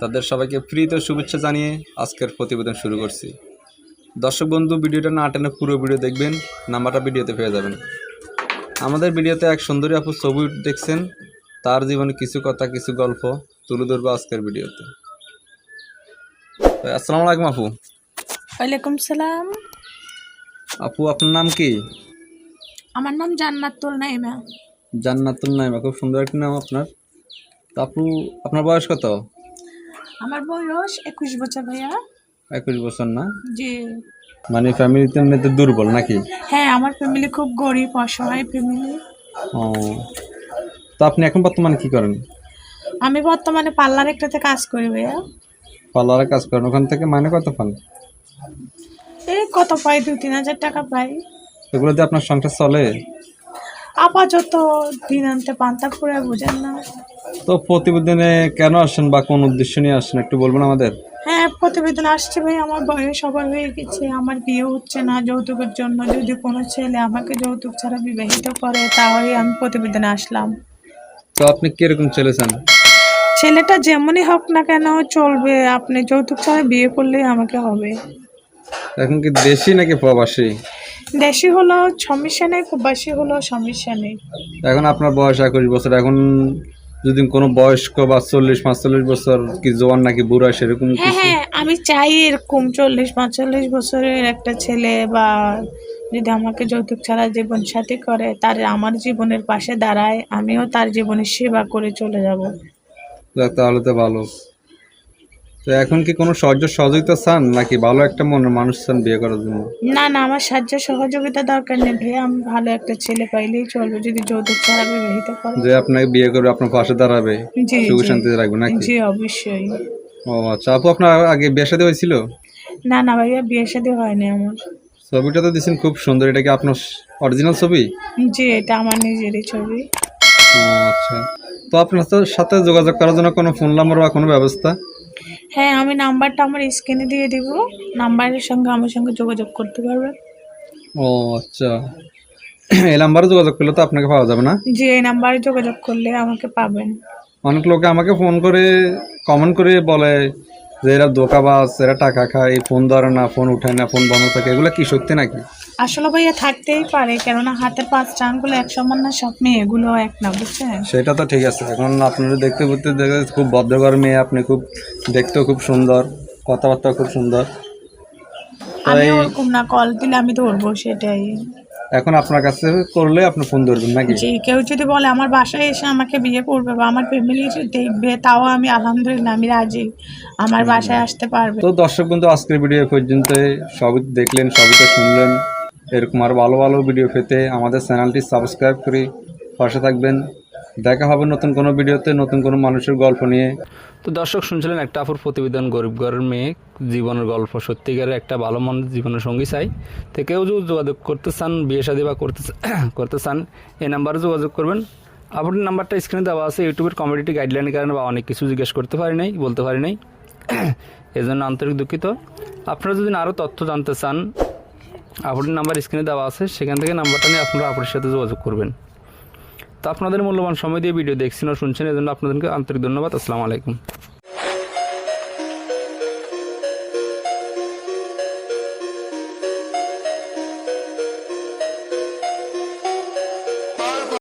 তাদের সবাইকে ফ্রিতে শুভেচ্ছা জানিয়ে আজকের প্রতিবেদন শুরু করছি। দর্শক বন্ধু ভিডিওটা না টেনে পুরো ভিডিও দেখবেন নাম্বারটা ভিডিওতে পেয়ে যাবেন। আমাদের ভিডিওতে এক সুন্দরী আপু ছবি দেখছেন তার জীবনে কিছু কথা কিছু গল্প তুলে ধরবো আজকের ভিডিওতে। আসসালামু আলাইকুম আপু। ওয়ালাইকুম সালাম। আপু আপনার নাম কি? আমার নাম জান্নাতুল নাইমা। জান্নাতুল নাইমা খুব সুন্দর একটা নাম আপনার। তো আপু আপনার বয়স কত? আমার বয়স একুশ বছর ভাইয়া। একুশ বছর না? জি। মানে ফ্যামিলিতে এমনিতে দুর্বল নাকি? হ্যাঁ আমার ফ্যামিলি খুব গরিব অসহায় ফ্যামিলি ও। তো আপনি এখন বর্তমানে কি করেন? আমি বর্তমানে পার্লার একটাতে কাজ করি ভাইয়া। পার্লারে কাজ করেন ওখান থেকে মানে কত পান? এই কত পাই? দু তিন হাজার টাকা পাই। এগুলো দিয়ে আপনার সংসার চলে? আপাতত দিন আনতে পান্তা পুরে বুঝেন না। তো প্রতিবেদনে কেন আসেন বা কোন উদ্দেশ্য নিয়ে আসেন একটু বলবেন আমাদের? হ্যাঁ প্রতিবেদন আসছে ভাই আমার বয়স সবার হয়ে গেছে আমার বিয়ে হচ্ছে না যৌতুকের জন্য যদি কোনো ছেলে আমাকে যৌতুক ছাড়া বিবাহিত করে তাহলে আমি প্রতিবেদনে আসলাম। তো আপনি কীরকম চলেছেন ছেলেটা যেমনই হোক না কেন চলবে আপনি যৌতুক ছাড়া বিয়ে করলেই আমাকে হবে। এখন কি দেশি নাকি প্রবাসী? দেশি হলো সমস্যা নেই প্রবাসী হলো সমস্যা নেই এখন আপনার বয়স একুশ বছর এখন যদি কোনো বয়স্ক বা চল্লিশ পাঁচচল্লিশ বছর কি জোয়ান নাকি বুড়া সেরকম হ্যাঁ হ্যাঁ আমি চাই এরকম চল্লিশ পাঁচচল্লিশ বছরের একটা ছেলে বা যদি আমাকে যৌতুক ছাড়া জীবন সাথী করে তার আমার জীবনের পাশে দাঁড়ায় আমিও তার জীবনের সেবা করে চলে যাব। যাক, তাহলে তো ভালো। তো এখন কি কোনো সাহায্য সহযোগিতা চান? নাকি ভালো একটা মনের মানুষ চান বিয়ে করার জন্য? না না আমার সাহায্য সহযোগিতা দরকার নেই ভাই আমি ভালো একটা ছেলে পাইলেই চলবে। যদি যৌতুক ছাড়া বিবাহিত করে যে আপনাকে বিয়ে করবে আপনার পাশে দাঁড়াবে। জি সুখ জি। শান্তিতে রাখবে নাকি? জি অবশ্যই। ও আচ্ছা। আপু আপনার আগে বিয়ে শাদী হয়েছিল? না না ভাইয়া বিয়ে শাদী হয়নি আমার। ছবিটা তো দিচ্ছেন খুব সুন্দর। এটা কি আপনার অরিজিনাল ছবি? জি এটা আমার নিজেরই ছবি। ও আচ্ছা। তো আপনার তো- সাথে যোগাযোগ করার জন্য কোনো ফোন নাম্বার বা কোনো ব্যবস্থা? হ্যাঁ আমি নাম্বারটা আমার স্ক্রিনে দিয়ে দিব। নাম্বারের সঙ্গে আমার সঙ্গে যোগাযোগ করতে পারবেন। ও আচ্ছা। এই নাম্বারে যোগাযোগ করলে তো আপনাকে পাওয়া যাবে না? জি এই নাম্বারে যোগাযোগ করলে আমাকে পাবেন। অনেক লোকে আমাকে ফোন করে কমেন্ট করে বলে যে এরা দোকাবাজ এরা টাকা খায় ফোন ধরে না ফোন উঠায় না ফোন বন্ধ থাকে এগুলো কি সত্যি নাকি? আসলে ভাইয়া থাকতেই পারে কেননা হাতের পাঁচটা আঙ্গুল এক সমান না সব মেয়ে এগুলো এক না বুঝছেন? সেটা তো ঠিক আছে এখন আপনারা দেখতে দেখতে দেখে খুব ভদ্রঘর মেয়ে আপনি খুব দেখতেও খুব সুন্দর কথাবার্তা খুব সুন্দর। আমি ওরকম না কল দিলে আমি ধরবো সেটাই। এখন আপনার কাছে করলে আপনি ফোন ধরবেন নাকি? জি কেউ যদি বলে আমার বাসায় এসে আমাকে বিয়ে করবে বা আমার ফ্যামিলি দেখবে তাও আমি আলহামদুলিল্লাহ আমি রাজি। আমার বাসায় আসতে পারবে। তো দর্শক বন্ধু আজকের ভিডিও পর্যন্ত সবই দেখলেন সবই তো শুনলেন। এরকম আর ভালো ভালো ভিডিও পেতে আমাদের চ্যানেলটি সাবস্ক্রাইব করে পাশে থাকবেন। দেখা হবে নতুন কোনো ভিডিওতে, নতুন কোনো মানুষের গল্প নিয়ে। তো দর্শক, শুনছিলেন একটা আপুর প্রতিবেদন, গরিব ঘরের মেয়ে, জীবনের গল্প। সত্যিকারের একটা ভালো মন জীবনের সঙ্গী চাই। তো কেউ যদি যোগাযোগ করতে চান, বিয়ে শাদী বা করতে করতে চান এই নাম্বারে যোগাযোগ করবেন। আপনার নাম্বারটা স্ক্রিনে দেওয়া আছে, ইউটিউবের কমিউনিটি গাইডলাইনের কারণে বা অনেক কিছু জিজ্ঞেস করতে পারি নাই, বলতে পারি নাই। এজন্য আন্তরিক দুঃখিত। আপনারা যদি আরও তথ্য জানতে চান আপনার নাম্বার স্ক্রিনে দেওয়া আছে, সেখান থেকে নাম্বারটা নিয়ে আপনারা আপনার সাথে যোগাযোগ করবেন। তো আপনাদের মূল্যবান সময় দিয়ে ভিডিও দেখছেন ও শুনছেন, এজন্য আপনাদেরকে আন্তরিক ধন্যবাদ। আসসালামু আলাইকুম।